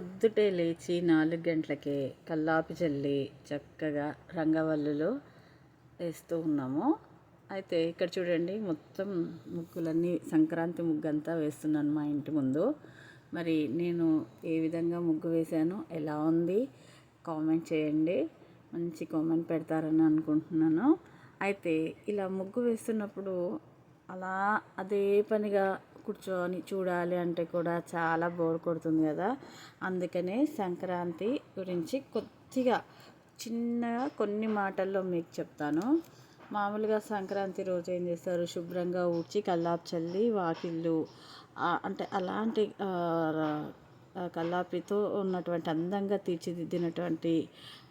పొద్దుటే లేచి నాలుగు గంటలకే కల్లాపి చల్లి చక్కగా రంగవల్లులు వేస్తూ ఉన్నాము. అయితే ఇక్కడ చూడండి మొత్తం ముగ్గులన్నీ సంక్రాంతి ముగ్గు అంతా వేస్తున్నాను మా ఇంటి ముందు. మరి నేను ఏ విధంగా ముగ్గు వేశాను ఎలా ఉంది కామెంట్ చేయండి. మంచి కామెంట్ పెడతారని అనుకుంటున్నాను. అయితే ఇలా ముగ్గు వేస్తున్నప్పుడు అలా అదే పనిగా కూర్చొని చూడాలి అంటే కూడా చాలా బోర్ కొడుతుంది కదా. అందుకనే సంక్రాంతి గురించి కొద్దిగా చిన్నగా కొన్ని మాటల్లో మీకు చెప్తాను. మామూలుగా సంక్రాంతి రోజు ఏం చేస్తారు? శుభ్రంగా ఊడ్చి కల్లాపు చల్లి వాకిళ్ళు అంటే అలాంటి కల్లాపితో ఉన్నటువంటి అందంగా తీర్చిదిద్దినటువంటి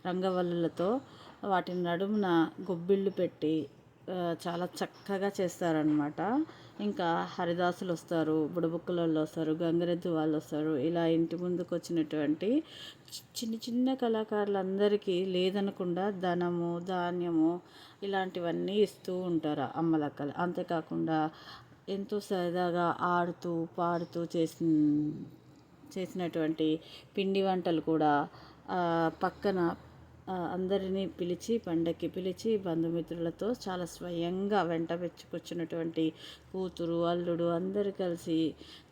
రంగవల్లులతో వాటి నడుమున గొబ్బిళ్ళు పెట్టి చాలా చక్కగా చేస్తారనమాట ఇంకా హరిదాసులు వస్తారు బుడబుక్కలలో వస్తారు గంగరెద్దు వాళ్ళు వస్తారు. ఇలా ఇంటి ముందుకు వచ్చినటువంటి చిన్న చిన్న కళాకారులందరికీ లేదనకుండా ధనము ధాన్యము ఇలాంటివన్నీ ఇస్తూ ఉంటారు అమ్మలక్కలు. అంతేకాకుండా ఎంతో సరదాగా ఆడుతూ పాడుతూ చేసి చేసినటువంటి పిండి వంటలు కూడా పక్కన అందరినీ పిలిచి పండక్కి పిలిచి బంధుమిత్రులతో చాలా స్వయంగా వెంట పెంచుకొచ్చినటువంటి కూతురు అల్లుడు అందరూ కలిసి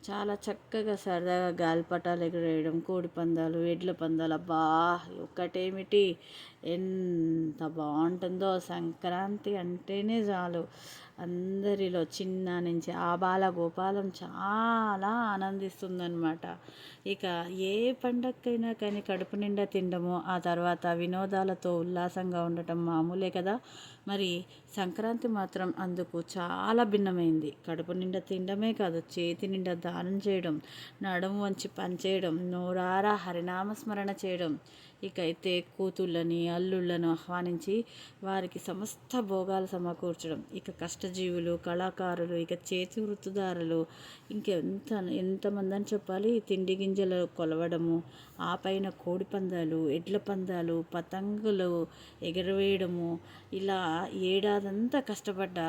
చాలా చక్కగా సరదాగా గాలిపటాలు ఎగరేయడం కోడి పందాలు ఎడ్ల పందాలు. అబ్బా ఒక్కటేమిటి? ఎంత బాగుంటుందో సంక్రాంతి అంటేనే చాలు. అందరిలో చిన్న నుంచి ఆ బాల గోపాలం చాలా ఆనందిస్తుందన్నమాట. ఇక ఏ పండగకైనా కానీ కడుపు నిండా తినడము ఆ తర్వాత వినోదాలతో ఉల్లాసంగా ఉండటం మామూలే కదా. మరి సంక్రాంతి మాత్రం అందుకు చాలా భిన్నమైంది. కడుపు నిండా తినడమే కాదు చేతి నిండా దానం చేయడం నడుము వంచి పనిచేయడం నోరారా హరినామస్మరణ చేయడం. ఇక అయితే కూతుళ్ళని అల్లుళ్ళను ఆహ్వానించి వారికి సమస్త భోగాలు సమకూర్చడం. ఇక కష్టజీవులు కళాకారులు ఇక చేతి వృత్తిదారులు ఇంకెంత ఎంతమంది అని చెప్పాలి? తిండి గింజలు కొలవడము ఆ పైన కోడి పందాలు ఎడ్ల పందాలు పతంగులు ఎగరవేయడము ఇలా ఏడాదంతా కష్టపడ్డ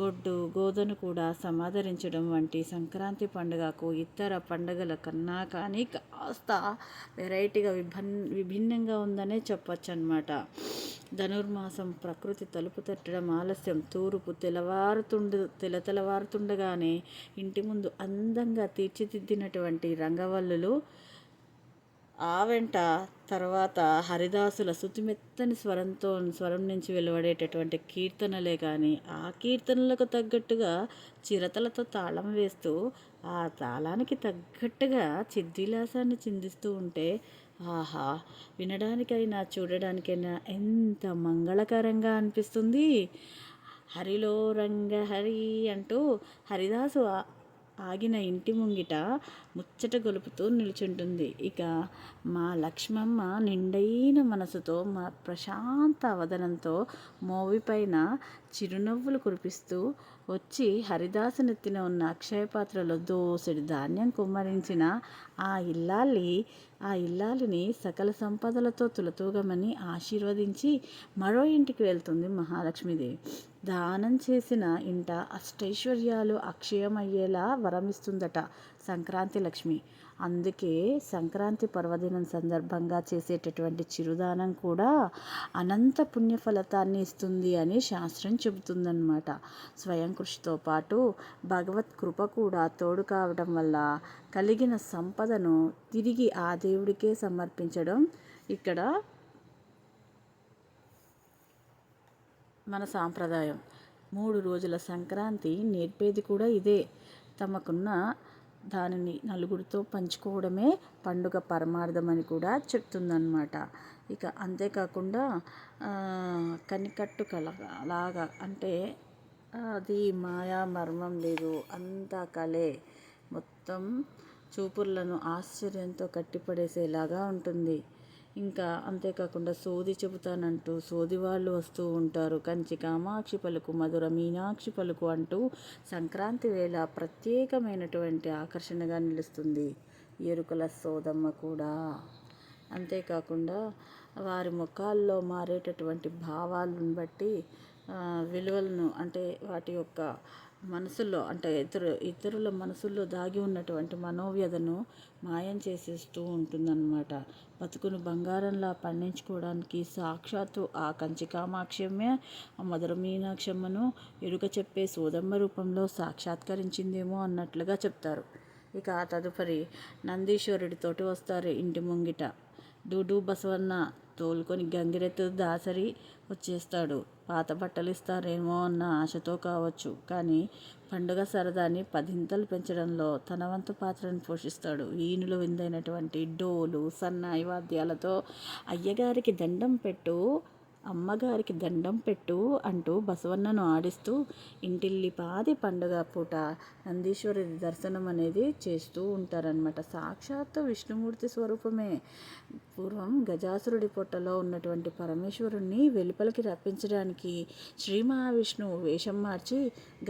గొడ్డు గోధను కూడా సమాదరించడం వంటి సంక్రాంతి పండుగకు ఇతర పండుగల కన్నా కానీ కాస్త వెరైటీగా విభిన్ భిన్నంగా ఉందనే చెప్పచ్చు అనమాట ధనుర్మాసం ప్రకృతి తలుపు తట్టడం ఆలస్యం. తూర్పు తెలవారుతుండ తెల ఇంటి ముందు అందంగా తీర్చిదిద్దినటువంటి రంగవల్లులు ఆ వెంట తర్వాత హరిదాసుల శుతిమెత్తని స్వరంతో స్వరం నుంచి వెలువడేటటువంటి కీర్తనలే కానీ ఆ కీర్తనలకు తగ్గట్టుగా చిరతలతో తాళం వేస్తూ ఆ తాళానికి తగ్గట్టుగా చిద్విలాసాన్ని చిందిస్తూ ఉంటే ఆహా వినడానికైనా చూడడానికైనా ఎంత మంగళకరంగా అనిపిస్తుంది. హరిలో రంగ హరి అంటూ హరిదాసు ఆగిన ఇంటి ముంగిట ముచ్చట గొలుపుతూ నిలుచుంటుంది. ఇక మా లక్ష్మమ్మ నిండైన మనసుతో మా ప్రశాంత వదనంతో మోవిపైన చిరునవ్వులు కురిపిస్తూ వచ్చి హరిదాసనెత్తిన ఉన్న అక్షయ పాత్రలో దోసెడు ధాన్యం కుమ్మరించిన ఆ ఇల్లాలి ఆ ఇల్లాలిని సకల సంపదలతో తులతూగమని ఆశీర్వదించి మరో ఇంటికి వెళ్తుంది మహాలక్ష్మీదేవి. దానం చేసిన ఇంట అష్టైశ్వర్యాలు అక్షయమయ్యేలా వరమిస్తుందట సంక్రాంతి లక్ష్మి. అందుకే సంక్రాంతి పర్వదినం సందర్భంగా చేసేటటువంటి చిరుదానం కూడా అనంత పుణ్య ఫలితాన్ని ఇస్తుంది అని శాస్త్రం చెబుతుందన్నమాట. స్వయం కృషితో పాటు భగవత్ కృప కూడా తోడు కావడం వల్ల కలిగిన సంపదను తిరిగి ఆ దేవుడికే సమర్పించడం ఇక్కడ మన సాంప్రదాయం. మూడు రోజుల సంక్రాంతి నేర్పేది కూడా ఇదే. తమకున్న దానిని నలుగురితో పంచుకోవడమే పండుగ పరమార్థమని కూడా చెప్తుందన్నమాట. ఇక అంతేకాకుండా కనికట్టు కల లాగా అంటే అది మాయా మర్మం లేదు అంతా కలే. మొత్తం చూపుర్లను ఆశ్చర్యంతో కట్టిపడేసేలాగా ఉంటుంది. ఇంకా అంతేకాకుండా సోది చెబుతానంటూ సోది వాళ్ళు వస్తూ ఉంటారు. కంచి కామాక్షి పలుకు మధుర మీనాక్షి పలుకు అంటూ సంక్రాంతి వేళ ప్రత్యేకమైనటువంటి ఆకర్షణగా నిలుస్తుంది. ఎరుకల సోదమ్మ కూడా. అంతేకాకుండా వారి ముఖాల్లో మారేటటువంటి భావాలను బట్టి విలువలను అంటే వాటి యొక్క మనసుల్లో అంటే ఇతరు ఇతరుల మనసుల్లో దాగి ఉన్నటువంటి మనోవ్యధను మాయం చేసేస్తూ ఉంటుందన్నమాట. బతుకును బంగారంలా పండించుకోవడానికి సాక్షాత్తు ఆ కంచి కామాక్షమ్య ఆ మధుర మీనాక్షమ్మను ఎరుక చెప్పే సోదమ్మ రూపంలో సాక్షాత్కరించిందేమో అన్నట్లుగా చెప్తారు. ఇక తదుపరి నందీశ్వరుడితోటి వస్తారు ఇంటి ముంగిట. డూడు బసవన్న తోలుకొని గంగిరెత్తు దాసరి వచ్చేస్తాడు. పాత బట్టలు ఇస్తారేమో అన్న ఆశతో కావచ్చు. కానీ పండుగ సరదాని పదింతలు పెంచడంలో తన వంతు పాత్రను పోషిస్తాడు. వీణులు విందైనటువంటి డోలు సన్నాయి వాద్యాలతో అయ్యగారికి దండం పెట్టు అమ్మగారికి దండం పెట్టు అంటూ బసవన్నను ఆడిస్తూ ఇంటిల్లిపాది పండుగ పూట నందీశ్వరి దర్శనం అనేది చేస్తూ ఉంటారనమాట సాక్షాత్తు విష్ణుమూర్తి స్వరూపమే. పూర్వం గజాసురుడి పొట్టలో ఉన్నటువంటి పరమేశ్వరుణ్ణి వెలుపలికి రప్పించడానికి శ్రీ మహావిష్ణువు వేషం మార్చి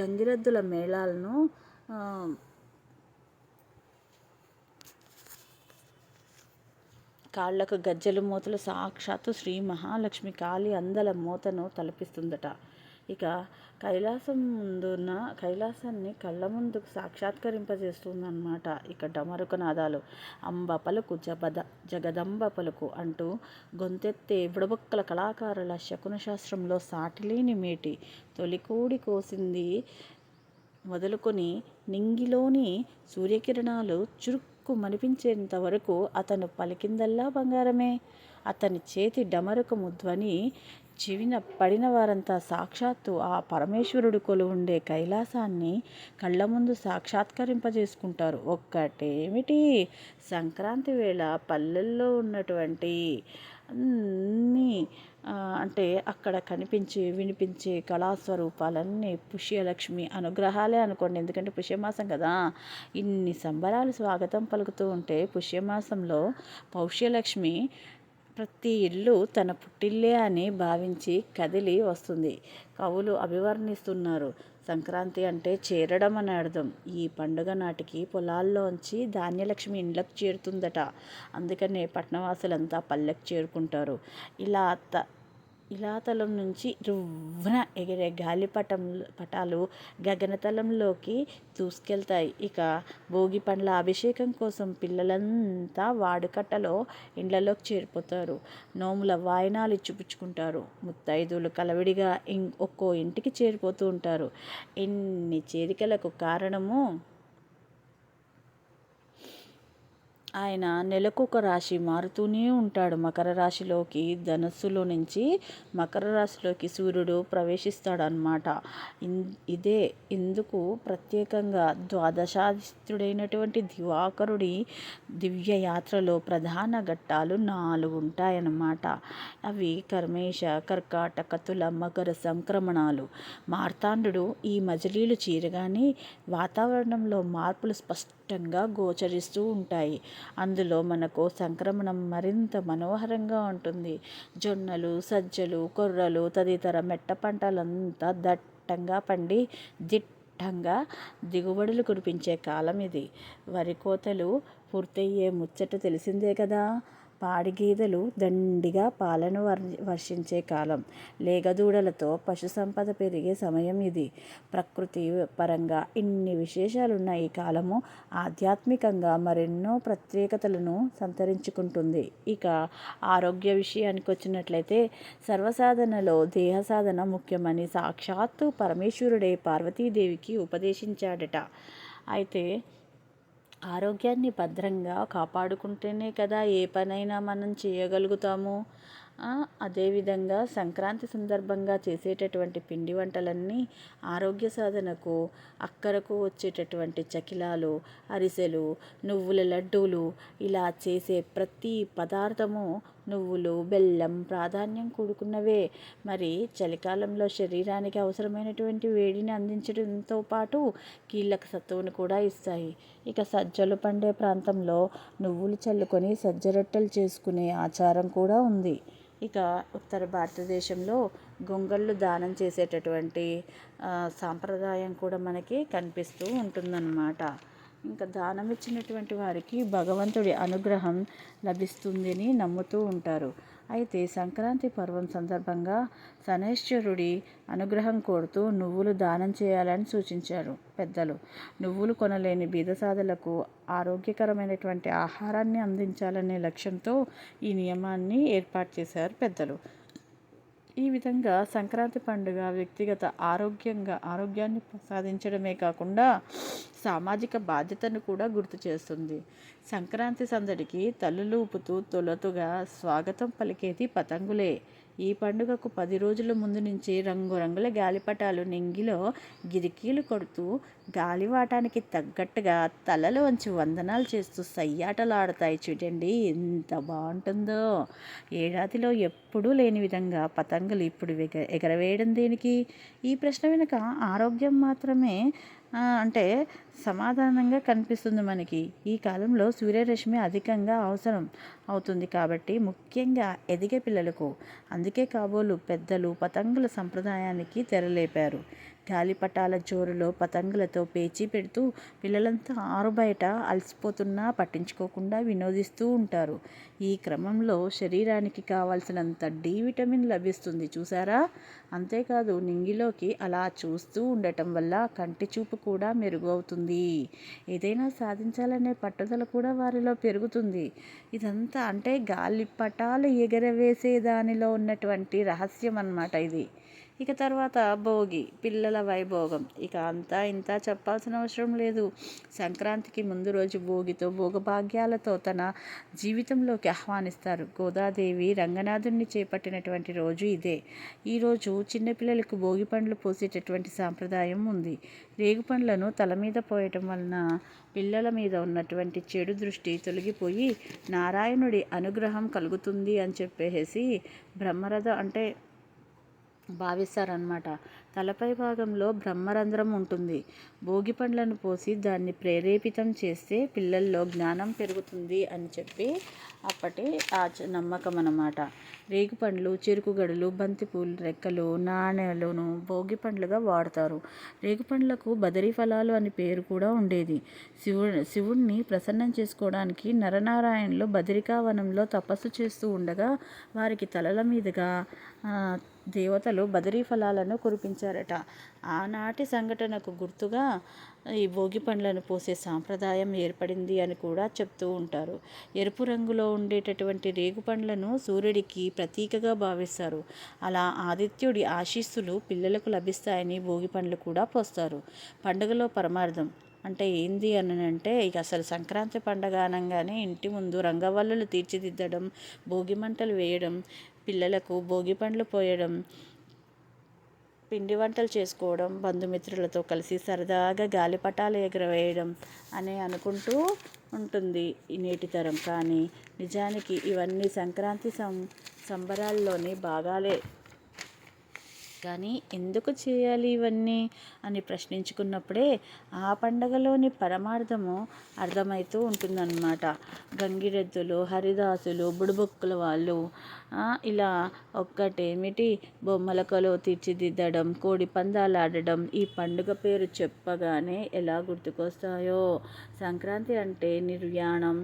గంగిరెద్దుల మేళాలను కాళ్ళకు గజ్జెలు మూతలు సాక్షాత్తు శ్రీ మహాలక్ష్మి కాళి అందల మూతను తలపిస్తుందట. ఇక కైలాసం ముందున్న కైలాసాన్ని కళ్ళ ముందుకు సాక్షాత్కరింపజేస్తుందన్నమాట ఇక డమరుక నాదాలు. అంబ పలుకు జబద జగదంబ పలుకు అంటూ గొంతెత్తే విడబొక్కల కళాకారుల శకున శాస్త్రంలో సాటిలేని మేటి తొలికూడి కోసింది మొదలుకొని నింగిలోని సూర్యకిరణాలు చురుక్ చురుక్కు మనిపించేంత వరకు అతను పలికిందల్లా బంగారమే. అతని చేతి డమరుకము ధ్వని చెవిన పడిన వారంతా సాక్షాత్తు ఆ పరమేశ్వరుడు కొలువుండే కైలాసాన్ని కళ్ళ ముందు సాక్షాత్కరింపజేసుకుంటారు. ఒక్కటేమిటి? సంక్రాంతి వేళ పల్లెల్లో ఉన్నటువంటి అన్ని అంటే అక్కడ కనిపించి వినిపించే కళాస్వరూపాలన్నీ పుష్యలక్ష్మి అనుగ్రహాలే అనుకోండి. ఎందుకంటే పుష్యమాసం కదా. ఇన్ని సంబరాలు స్వాగతం పలుకుతూ ఉంటే పుష్యమాసంలో పౌష్యలక్ష్మి ప్రతి ఇల్లు తన పుట్టిల్లే అని భావించి కదిలి వస్తుంది. కవులు అభివర్ణిస్తున్నారు. సంక్రాంతి అంటే చేరడం అని అర్థం. ఈ పండుగ నాటికి పొలాల్లోంచి ధాన్యలక్ష్మి ఇండ్లకు చేరుతుందట. అందుకనే పట్టణవాసులంతా పల్లెకు చేరుకుంటారు. ఇలా త ఇలాతలం నుంచి రువ్వన ఎగిరే గాలిపటం పటాలు గగనతలంలోకి దూసుకెళ్తాయి. ఇక భోగి పండ్ల అభిషేకం కోసం పిల్లలంతా వాడుకట్టలో ఇండ్లలోకి చేరిపోతారు. నోముల వాయినాలు ఇచ్చిపుచ్చుకుంటారు ముత్తైదులు కలవిడిగా ఇం ఒక్కో ఇంటికి చేరిపోతూ ఉంటారు. ఎన్ని చేరికలకు కారణము ఆయన నెలకొక రాశి మారుతూనే ఉంటాడు. మకర రాశిలోకి ధనస్సులో నుంచి మకర రాశిలోకి సూర్యుడు ప్రవేశిస్తాడు ప్రవేశిస్తాడనమాట ఇదే ఇందుకు ప్రత్యేకంగా ద్వాదశాదిత్యుడైనటువంటి దివాకరుడి దివ్య యాత్రలో ప్రధాన ఘట్టాలు నాలుగు ఉంటాయన్నమాట. అవి కర్మేశ కర్కాటక తుల మకర సంక్రమణాలు. మార్తాండు ఈ మజిలీలు చీరగానే వాతావరణంలో మార్పులు స్పష్ట స్పష్టంగా గోచరిస్తూ ఉంటాయి. అందులో మనకు సంక్రమణం మరింత మనోహరంగా ఉంటుంది. జొన్నలు సజ్జలు కొర్రలు తదితర మెట్ట పంటలంతా దట్టంగా పండి దిట్టంగా దిగుబడులు కురిపించే కాలం ఇది. వరి కోతలు పూర్తయ్యే ముచ్చట తెలిసిందే కదా? పాడిగేదెలు దండిగా పాలను వర్షించే కాలం. లేగదూడలతో పశు సంపద పెరిగే సమయం ఇది. ప్రకృతి పరంగా ఇన్ని విశేషాలున్న ఈ కాలము ఆధ్యాత్మికంగా మరెన్నో ప్రత్యేకతలను సంతరించుకుంటుంది. ఇక ఆరోగ్య విషయానికి వచ్చినట్లయితే సర్వసాధనలో దేహ సాధన ముఖ్యమని సాక్షాత్తు పరమేశ్వరుడే పార్వతీదేవికి ఉపదేశించాడట. అయితే ఆరోగ్యాన్ని భద్రంగా కాపాడుకుంటేనే కదా ఏ పనైనా మనం చేయగలుగుతాము. అదేవిధంగా సంక్రాంతి సందర్భంగా చేసేటటువంటి పిండి వంటలన్నీ ఆరోగ్య సాధనకు అక్కరకు వచ్చేటటువంటి చకిలాలు అరిసెలు నువ్వుల లడ్డూలు ఇలా చేసే ప్రతి పదార్థము నువ్వులు బెల్లం ప్రాధాన్యం కూడుకున్నవే. మరి చలికాలంలో శరీరానికి అవసరమైనటువంటి వేడిని అందించడంతో పాటు కీళ్ళక సత్తువును కూడా ఇస్తాయి. ఇక సజ్జలు పండే ప్రాంతంలో నువ్వులు చల్లుకొని సజ్జ రొట్టెలు చేసుకునే ఆచారం కూడా ఉంది. ఇక ఉత్తర భారతదేశంలో గొంగళ్ళు దానం చేసేటటువంటి సాంప్రదాయం కూడా మనకి కనిపిస్తూ ఉంటుందన్నమాట. ఇంకా దానం ఇచ్చినటువంటి వారికి భగవంతుడి అనుగ్రహం లభిస్తుందని నమ్ముతూ ఉంటారు. అయితే సంక్రాంతి పర్వం సందర్భంగా శనైశ్వరుడి అనుగ్రహం కోరుతూ నువ్వులు దానం చేయాలని సూచించారు పెద్దలు. నువ్వులు కొనలేని బీదసాదులకు ఆరోగ్యకరమైనటువంటి ఆహారాన్ని అందించాలనే లక్ష్యంతో ఈ నియమాన్ని ఏర్పాటు చేశారు పెద్దలు. ఈ విధంగా సంక్రాంతి పండుగ వ్యక్తిగత ఆరోగ్యంగా ఆరోగ్యాన్ని సాధించడమే కాకుండా సామాజిక బాధ్యతను కూడా గుర్తు చేస్తుంది. సంక్రాంతి సందడికి తల్లులు ఊపుతూ తొలతుగా స్వాగతం పలికేది పతంగులే. ఈ పండుగకు పది రోజుల ముందు నుంచి రంగురంగుల గాలిపటాలు నింగిలో గిరికీలు కొడుతూ గాలివాటానికి తగ్గట్టుగా తలలు వంచి వందనాలు చేస్తూ సయ్యాటలాడతాయి చూడండి. ఎంత బాగుంటుందో! ఏడాదిలో ఎప్పుడూ లేని విధంగా పతంగులు ఇప్పుడు ఎగ ఎగరవేయడం దేనికి? ఈ ప్రశ్న వెనుక ఆరోగ్యం మాత్రమే అంటే సమాధానంగా కనిపిస్తుంది మనకి. ఈ కాలంలో సూర్యరశ్మి అధికంగా అవసరం అవుతుంది కాబట్టి ముఖ్యంగా ఎదిగే పిల్లలకు. అందుకే కాబోలు పెద్దలు పతంగుల సంప్రదాయానికి తెరలేపారు. గాలిపటాల జోరులో పతంగులతో పేచీ పెడుతూ పిల్లలంతా ఆరుబయట అలసిపోతున్నా పట్టించుకోకుండా వినోదిస్తూ ఉంటారు. ఈ క్రమంలో శరీరానికి కావాల్సినంత డి విటమిన్ లభిస్తుంది చూసారా అంతేకాదు నింగిలోకి అలా చూస్తూ ఉండటం వల్ల కంటి చూపు కూడా మెరుగు అవుతుంది ఏదైనా సాధించాలనే పట్టుదల కూడా వారిలో పెరుగుతుంది. ఇదంతా అంటే గాలిపటాలు ఎగరవేసే దానిలో ఉన్నటువంటి రహస్యం అన్నమాట ఇది. ఇక తర్వాత భోగి పిల్లల వైభోగం. ఇక అంతా ఇంత చెప్పాల్సిన అవసరం లేదు. సంక్రాంతికి ముందు రోజు భోగితో భోగభాగ్యాలతో తన జీవితంలోకి ఆహ్వానిస్తారు. గోదాదేవి రంగనాథుణ్ణి చేపట్టినటువంటి రోజు ఇదే. ఈరోజు చిన్నపిల్లలకు భోగి పండ్లు పోసేటటువంటి సాంప్రదాయం ఉంది. రేగు పండ్లను తల మీద పోయటం వలన పిల్లల మీద ఉన్నటువంటి చెడు దృష్టి తొలగిపోయి నారాయణుడి అనుగ్రహం కలుగుతుంది అని చెప్పేసి బ్రహ్మరథ అంటే భావిస్తారనమాట తలపై భాగంలో బ్రహ్మరంధ్రం ఉంటుంది. భోగి పండ్లను పోసి దాన్ని ప్రేరేపితం చేస్తే పిల్లల్లో జ్ఞానం పెరుగుతుంది అని చెప్పి అప్పటి ఆ నమ్మకం అన్నమాట. రేగు పండ్లు చెరుకుగడలు బంతిపూలు రెక్కలు నాణేలను భోగి పండ్లుగా వాడతారు. రేగు పండ్లకు బదరీ ఫలాలు అని పేరు కూడా ఉండేది. శివుడు శివుణ్ణి ప్రసన్నం చేసుకోవడానికి నరనారాయణులు బదరికావనంలో తపస్సు చేస్తూ ఉండగా వారికి తలల మీదుగా దేవతలు బదరీ ఫలాలను కురిపించారట. ఆనాటి సంఘటనకు గుర్తుగా ఈ భోగి పండ్లను పోసే సాంప్రదాయం ఏర్పడింది అని కూడా చెప్తూ ఉంటారు. ఎరుపు రంగులో ఉండేటటువంటి రేగు పండ్లను సూర్యుడికి ప్రతీకగా భావిస్తారు. అలా ఆదిత్యుడి ఆశీస్సులు పిల్లలకు లభిస్తాయని భోగి పండ్లు కూడా పోస్తారు. పండుగలో పరమార్థం అంటే ఏంది అని అంటే ఇక అసలు సంక్రాంతి పండగ అనగానే ఇంటి ముందు రంగవల్లులు తీర్చిదిద్దడం భోగి మంటలు వేయడం పిల్లలకు భోగి పండ్లు పోయడం పిండి వంటలు చేసుకోవడం బంధుమిత్రులతో కలిసి సరదాగా గాలిపటాలు ఎగరవేయడం అని అనుకుంటూ ఉంటుంది ఈ నేటి తరం. కానీ నిజానికి ఇవన్నీ సంక్రాంతి సం సంబరాల్లోని భాగాలే. కానీ ఎందుకు చేయాలి ఇవన్నీ అని ప్రశ్నించుకున్నప్పుడే ఆ పండగలోని పరమార్థము అర్థమవుతూ ఉంటుందన్నమాట. గంగిరెద్దులు హరిదాసులు బుడబుక్కుల వాళ్ళు ఇలా ఒక్కటేమిటి? బొమ్మలకలో తీర్చిదిద్దడం కోడి పందాలు ఆడడం ఈ పండుగ పేరు చెప్పగానే ఎలా గుర్తుకొస్తాయో? సంక్రాంతి అంటే నిర్యాణం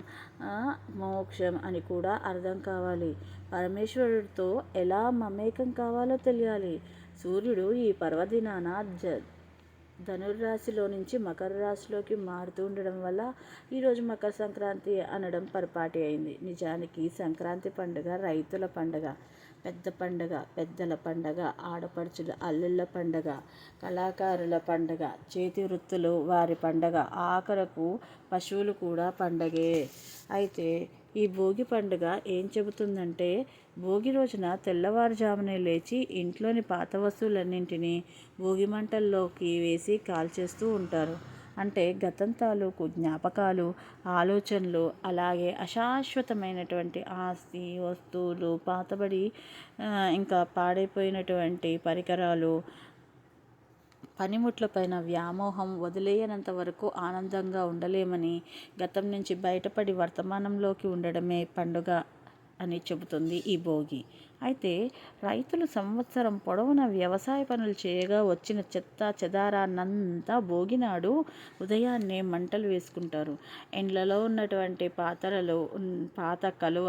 మోక్షం అని కూడా అర్థం కావాలి. పరమేశ్వరుడితో ఎలా మమేకం కావాలో తెలియాలి. సూర్యుడు ఈ పర్వదినాన జ ధనుర్రాశిలో నుంచి మకర రాశిలోకి మారుతూ ఉండడం వల్ల ఈరోజు మకర సంక్రాంతి అనడం పొరపాటి అయింది. నిజానికి సంక్రాంతి పండుగ రైతుల పండుగ పెద్ద పండుగ పెద్దల పండుగ ఆడపడుచుల అల్లుళ్ళ పండుగ కళాకారుల పండుగ చేతి వృత్తులు వారి పండుగ ఆఖరకు పశువులు కూడా పండగే. అయితే ఈ భోగి పండుగ ఏం చెబుతుందంటే భోగి రోజున తెల్లవారుజామునే లేచి ఇంట్లోని పాత వస్తువులన్నింటినీ భోగి మంటల్లోకి వేసి కాల్చేస్తూ ఉంటారు. అంటే గతం తాలూకు జ్ఞాపకాలు ఆలోచనలు అలాగే అశాశ్వతమైనటువంటి ఆస్తి వస్తువులు పాతబడి ఇంకా పాడైపోయినటువంటి పరికరాలు పనిముట్లపైన వ్యామోహం వదిలేయనంత వరకు ఆనందంగా ఉండలేమని గతం నుంచి బయటపడి వర్తమానంలోకి ఉండడమే పండుగ అని చెబుతుంది ఈ భోగి. అయితే రైతులు సంవత్సరం పొడవునా వ్యవసాయ పనులు చేయగా వచ్చిన చెత్త చెదారాన్నంతా భోగినాడు. ఉదయాన్నే మంటలు వేసుకుంటారు. ఎండ్లలో ఉన్నటువంటి పాత్రలో పాత కలువ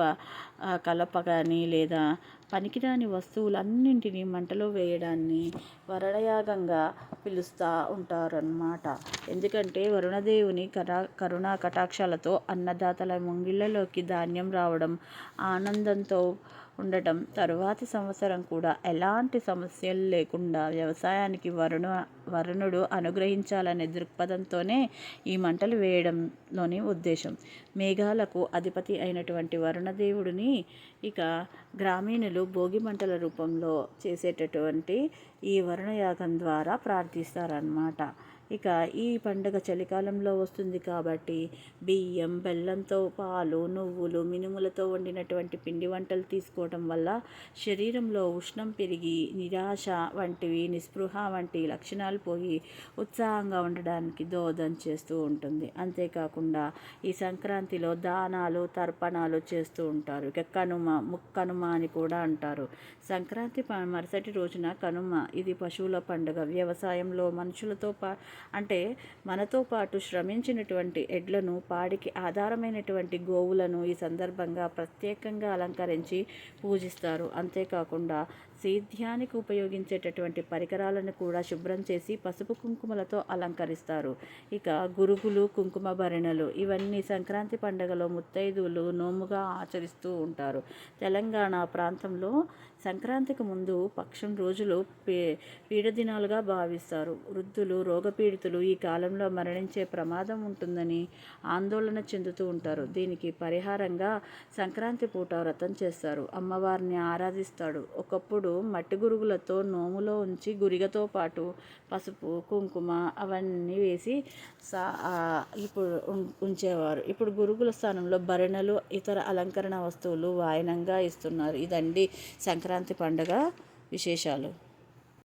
కలప కానీ లేదా పనికిరాని వస్తువులన్నింటినీ మంటలో వేయడాన్ని వరణయాగంగా పిలుస్తూ ఉంటారన్నమాట. ఎందుకంటే వరుణదేవుని కరా కరుణా కటాక్షాలతో అన్నదాతల ముంగిళ్ళలోకి ధాన్యం రావడం ఆనందంతో ఉండటం తరువాతి సంవత్సరం కూడా ఎలాంటి సమస్యలు లేకుండా వ్యవసాయానికి వరుణ వరుణుడు అనుగ్రహించాలనే దృక్పథంతోనే ఈ మంటలు వేయడంలోని ఉద్దేశం. మేఘాలకు అధిపతి అయినటువంటి వరుణదేవుడిని ఇక గ్రామీణులు భోగి మంటల రూపంలో చేసేటటువంటి ఈ వరుణయాగం ద్వారా ప్రార్థిస్తారన్నమాట. ఇక ఈ పండుగ చలికాలంలో వస్తుంది కాబట్టి బియ్యం బెల్లంతో పాలు నువ్వులు మినుములతో వండినటువంటి పిండి వంటలు తీసుకోవడం వల్ల శరీరంలో ఉష్ణం పెరిగి నిరాశ వంటివి నిస్పృహ వంటి లక్షణాలు పోయి ఉత్సాహంగా ఉండడానికి దోహదం చేస్తూ ఉంటుంది. అంతేకాకుండా ఈ సంక్రాంతిలో దానాలు తర్పణాలు చేస్తూ ఉంటారు. ఇక కనుమ ముక్కనుమ అని కూడా అంటారు. సంక్రాంతి మరుసటి రోజున కనుమ ఇది పశువుల పండుగ. వ్యవసాయంలో మనుషులతో పా అంటే మనతో పాటు శ్రమించినటువంటి ఎడ్లను పాడికి ఆధారమైనటువంటి గోవులను ఈ సందర్భంగా ప్రత్యేకంగా అలంకరించి పూజిస్తారు. అంతేకాకుండా సేద్యానికి ఉపయోగించేటటువంటి పరికరాలను కూడా శుభ్రం చేసి పసుపు కుంకుమలతో అలంకరిస్తారు. ఇక గురుగులు కుంకుమ భరణలు ఇవన్నీ సంక్రాంతి పండుగలో ముత్తైదువులు నోముగా ఆచరిస్తూ ఉంటారు. తెలంగాణ ప్రాంతంలో సంక్రాంతికి ముందు పక్షం రోజులు పీ పీడదినాలుగా భావిస్తారు. వృద్ధులు రోగపీడితులు ఈ కాలంలో మరణించే ప్రమాదం ఉంటుందని ఆందోళన చెందుతూ ఉంటారు. దీనికి పరిహారంగా సంక్రాంతి పూట వ్రతం చేస్తారు. అమ్మవారిని ఆరాధిస్తాడు. ఒకప్పుడు మట్టి గురుగులతో నోములో ఉంచి గురిగతో పాటు పసుపు కుంకుమ అవన్నీ వేసి సా ఇప్పుడు ఉం- ఉంచేవారు. ఇప్పుడు గురుగుల స్థానంలో భరణలు ఇతర అలంకరణ వస్తువులు వాయనంగా ఇస్తున్నారు. ఇదండి సంక్రాంతి సంక్రాంతి పండుగ విశేషాలు.